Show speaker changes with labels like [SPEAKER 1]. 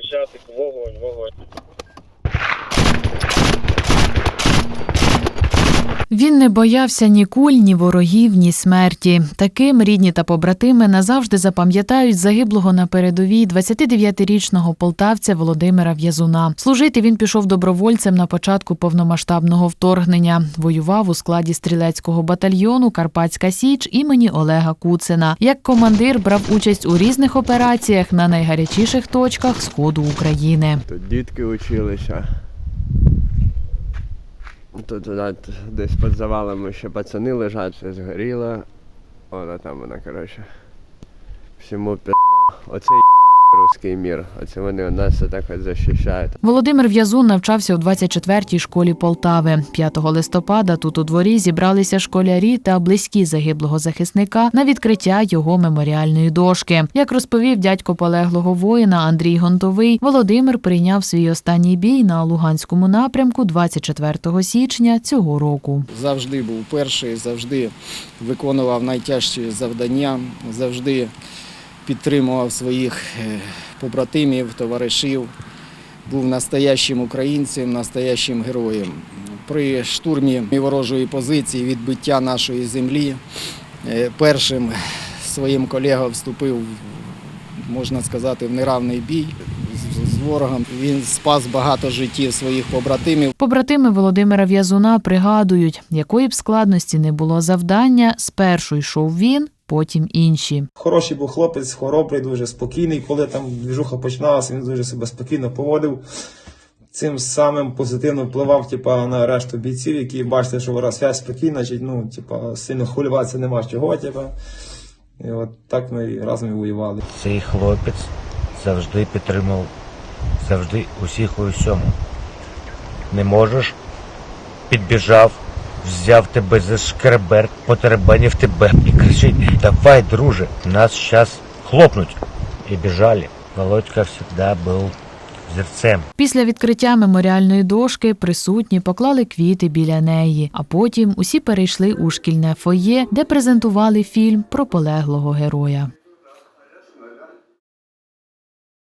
[SPEAKER 1] кричати вогонь, вогонь.
[SPEAKER 2] Він не боявся ні куль, ні ворогів, ні смерті. Таким рідні та побратими назавжди запам'ятають загиблого на передовій 29-річного полтавця Володимира В'язуна. Служити він пішов добровольцем на початку повномасштабного вторгнення. Воював у складі стрілецького батальйону Карпатська Січ імені Олега Куцина. Як командир брав участь у різних операціях на найгарячіших точках сходу України.
[SPEAKER 3] Тут дітки училися. Тут десь під завалами ще пацани лежать, все згоріло. Вона там вона, коротше. Всьому пизда. Оце єбаний русський мір. Оце вони нас так от захищають.
[SPEAKER 2] Володимир В'язун навчався у 24-й школі Полтави. 5 листопада тут у дворі зібралися школярі та близькі загиблого захисника на відкриття його меморіальної дошки. Як розповів дядько полеглого воїна Андрій Гонтовий, Володимир прийняв свій останній бій на Луганському напрямку 24 січня цього року.
[SPEAKER 4] завжди був перший, завжди виконував найтяжчі завдання, завжди підтримував своїх е, побратимів, товаришів, був настоящим українцем, настоящим героєм. При штурмі ворожої позиції відбиття нашої землі е, першим своїм колегам вступив, можна сказати, в неравний бій з- ворогом. Він спас багато життів своїх побратимів.
[SPEAKER 2] Побратими Володимира В'язуна пригадують, якої б складності не було завдання, спершу йшов він, потім інші.
[SPEAKER 5] Хороший був хлопець, хоробрий, дуже спокійний. Коли там двіжуха починалася, він дуже себе спокійно поводив. Цим самим позитивно впливав типа, на решту бійців, які бачите, що вона связь спокійна, чи, ну, типа, сильно хвилюватися нема чого. Типа. І от так ми разом і воювали.
[SPEAKER 6] Цей хлопець завжди підтримував, завжди усіх у всьому. Не можеш, підбіжав, взяв тебе за шкребер, потеребанив тебе і кричить: Давай, друже, нас сейчас хлопнуть. І біжали. Володька завжди був зірцем.
[SPEAKER 2] Після відкриття меморіальної дошки присутні поклали квіти біля неї, а потім усі перейшли у шкільне фоє, де презентували фільм про полеглого героя.